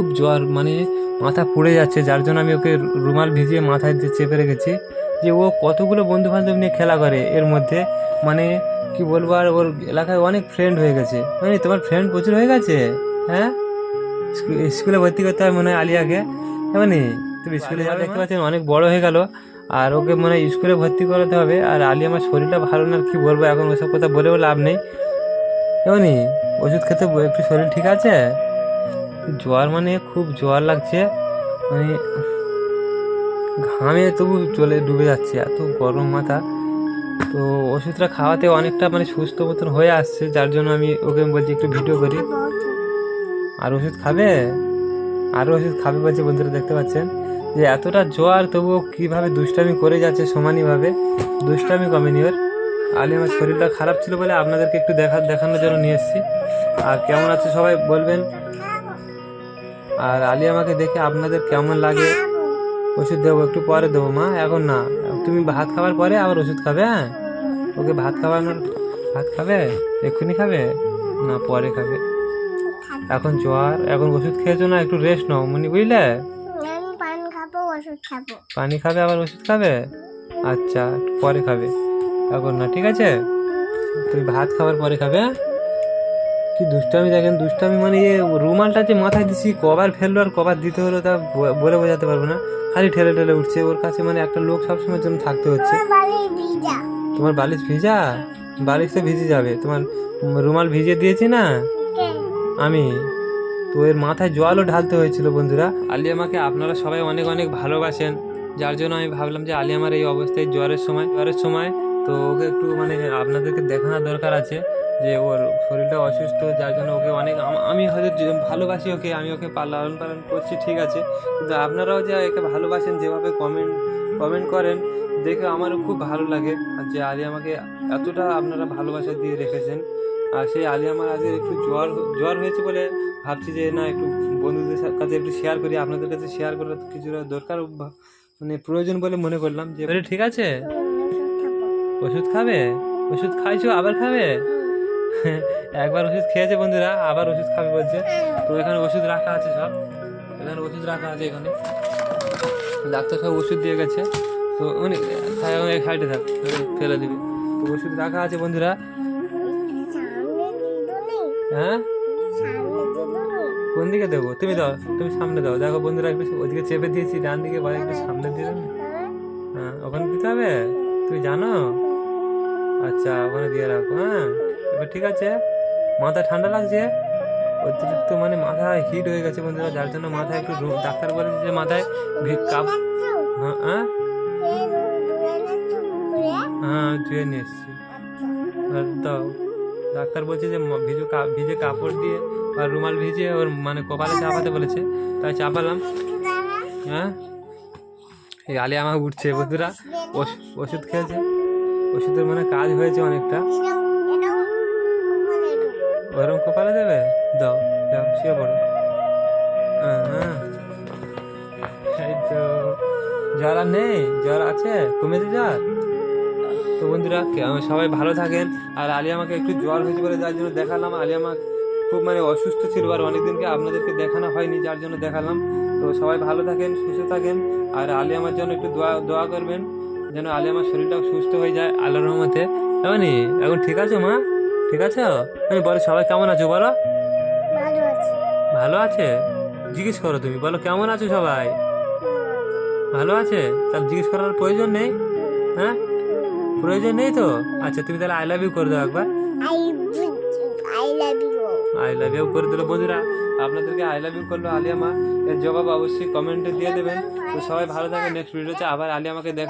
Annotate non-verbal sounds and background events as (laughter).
খুব জ্বর মানে মাথা পুড়ে যাচ্ছে, যার জন্য আমি ওকে রুমাল ভিজিয়ে মাথায় দিয়ে চেপে রেখেছি যে ও কতগুলো বন্ধু বান্ধব নিয়ে খেলা করে এর মধ্যে। মানে কি বলব আর, ওর এলাকায় অনেক ফ্রেন্ড হয়ে গেছে। মানে তোমার ফ্রেন্ড প্রচুর হয়ে গেছে? হ্যাঁ? স্কুলে ভর্তি করতে হবে মনে হয় আলিয়াকে। মানে তুমি স্কুলে যা দেখতে পাচ্ছেন অনেক বড় হয়ে গেল। আর ওকে মানে স্কুলে ভর্তি করাতে হবে। আর আলি আমার শরীরটা ভালো না কি বলব, এখন ওসব কথা বলেও লাভ নেই। এমনি ওষুধ খেতে একটু শরীর ঠিক আছে? জ্বর মানে খুব জ্বর লাগছে। মানে ঘামে তবু চলে ডুবে যাচ্ছে, এত গরম মাথা। তো ওষুধটা খাওয়াতে অনেকটা মানে সুস্থ মতন হয়ে আসছে, যার জন্য আমি ওকে বলছি একটু ভিডিও করি। আর ওষুধ খাবে? আরও ওষুধ খাবে বলছে বন্ধুরা, দেখতে পাচ্ছেন? যে এতটা জ্বর তবুও কীভাবে দুষ্টামি করে যাচ্ছে সমানইভাবে দুষ্টামি কমেনি ওর। আলি আমার শরীরটা খারাপ ছিল বলে আপনাদেরকে একটু দেখা, দেখানোর জন্য নিয়ে এসেছি। আর কেমন আছে সবাই বলবেন। আর আলি আমাকে দেখে আপনাদের কেমন লাগে? ওষুধ দেবো একটু পরে দেবো মা। এখন না। তুমি ভাত খাবার পরে আবার ওষুধ খাবে হ্যাঁ? ওকে ভাত খাওয়ানোর ভাত খাবে? এক্ষুনি খাবে? না পরে খাবে। এখন জ্বর এখন ওষুধ খেয়েছো না একটু রেস্ট নাও মনি বুঝলে? খাব পানি খাবে আবার ওষুধ খাবে? আচ্ছা পরে খাবে। এখন না ঠিক আছে? তুমি ভাত খাবার পরে খাবে হ্যাঁ? কি দুষ্টামি দেখেন দুষ্টামি মানে এ রুমালটা যে মাথায় দিছি কবার ফেলল আর কবার দিতে হলো তা বলে বোঝাতে পারব না। খালি ঠেলে ঠেলে উঠছে ওর কাছে মানে একটা লোক সবসময়ের জন্য থাকতে হচ্ছে। ভিজা। তোমার বালিশ ভিজা? বালিশ তো ভিজে যাবে। তোমার রুমাল ভিজিয়ে দিয়েছি না? আমি। তো এর মাথায় জলও ঢালতে হয়েছিল বন্ধুরা। আলী আমাকে আপনারা সবাই অনেক অনেক ভালোবাসেন। যার জন্য আমি ভাবলাম যে আলী আমার এই অবস্থায় জ্বরের সময় জ্বরের সময় তো ওকে একটু মানে আপনাদেরকে দেখানোর দরকার আছে। যে ওর শরীরটা অসুস্থ যার জন্য ওকে অনেক আম- আমি হয়তো ভালোবাসি ওকে আমি ওকে লালন পালন করছি ঠিক আছে। কিন্তু আপনারাও যে একে ভালোবাসেন যেভাবে কমেন্ট কমেন্ট করেন দেখে আমারও খুব ভালো লাগে আর যে আলী আমাকে এতটা আপনারা ভালোবাসা দিয়ে রেখেছেন। আর সেই আলী আমার আজকে একটু জ্বর জ্বর হয়েছে বলে ভাবছি যে না একটু বন্ধুদের কাছে একটু শেয়ার করি আপনাদের কাছে শেয়ার করার কিছুটা দরকার মানে প্রয়োজন বলে মনে করলাম যে ঠিক আছে। ওষুধ খাবে। ওষুধ খাইছো আবার খাবে? (laughs) একবার ওষুধ খেয়েছে বন্ধুরা, আবার ওষুধ খাবে বলছে। তো এখানে ওষুধ রাখা আছে সব। এখানে ওষুধ রাখা আছে এখানে। ডাক্তার সব ওষুধ দিয়ে গেছে। তো মানে খাইতে থাক ফেলে দিবে। তো ওষুধ রাখা আছে বন্ধুরা। হ্যাঁ? কোন দিকে দেবো? তুমি দাও, তুমি সামনে দাও। দেখো বন্ধুরা, একটু ওদিকে চেপে দিয়েছি, ডান দিকে বা একটু সামনে দিয়ে হ্যাঁ ওখানে দিতে হবে? তুমি জানো? আচ্ছা ওখানে দিয়ে রাখো হ্যাঁ। এবার ঠিক আছে? মাথা ঠান্ডা লাগছে? অতিরিক্ত মানে মাথা হিট হয়ে গেছে বন্ধুরা যার জন্য মাথায় একটু ডাক্তার বলেছে যে মাথায় কাপ হ্যাঁ হ্যাঁ? হ্যাঁ ধুয়ে নিয়ে এসছি। আর দাও ডাক্তার বলছে যে ভিজু ভিজে কাপড় দিয়ে আর রুমাল ভিজে ওর মানে কপালে চাপাতে বলেছে তাই চাপালাম। হ্যাঁ? এই আলি আমার উঠছে বন্ধুরা ওষ- ওষুধ খেয়েছে। ওষুধের মানে কাজ হয়েছে অনেকটা। ওরম কপালে দেবে? দাও দাও, শুয়ে পড়ো। হ্যাঁ তো, জ্বর আর নেই, জ্বর আছে কমেছে জ্বর। তো বন্ধুরা সবাই ভালো থাকেন। আর আলী আমাকে একটু জ্বর হয়েছে বলে যার জন্য দেখালাম। আলী আমার খুব মানে অসুস্থ ছিল আর অনেকদিনকে আপনাদেরকে দেখানো হয়নি, যার জন্য দেখালাম। তো সবাই ভালো থাকেন, সুস্থ থাকেন। আর আলী আমার জন্য একটু দোয়া দোয়া করবেন, যেন আলী আমার শরীরটাও সুস্থ হয়ে যায় আল্লাহর রহমতে। এমনি এখন ঠিক আছে মা? ঠিক আছে? মানে বলো সবাই কেমন আছো বলো? ভালো আছে। জিজ্ঞেস করো তুমি বলো কেমন আছো সবাই? ভালো আছে? তাহলে জিজ্ঞেস করার প্রয়োজন নেই হ্যাঁ? প্রয়োজন নেই তো? আচ্ছা তুমি তাহলে আই লাভ ইউ করে দাও একবার। I I love you I love you করে দিল বন্ধুরা। আপনাদেরকে আই লাভ ইউ করল আলিয়া মা। এর জবাব অবশ্যই কমেন্টে দিয়ে দেবেন। তো সবাই ভালো থাকে নেক্সট ভিডিওতে আবার আলিয়া আমাকে দেখা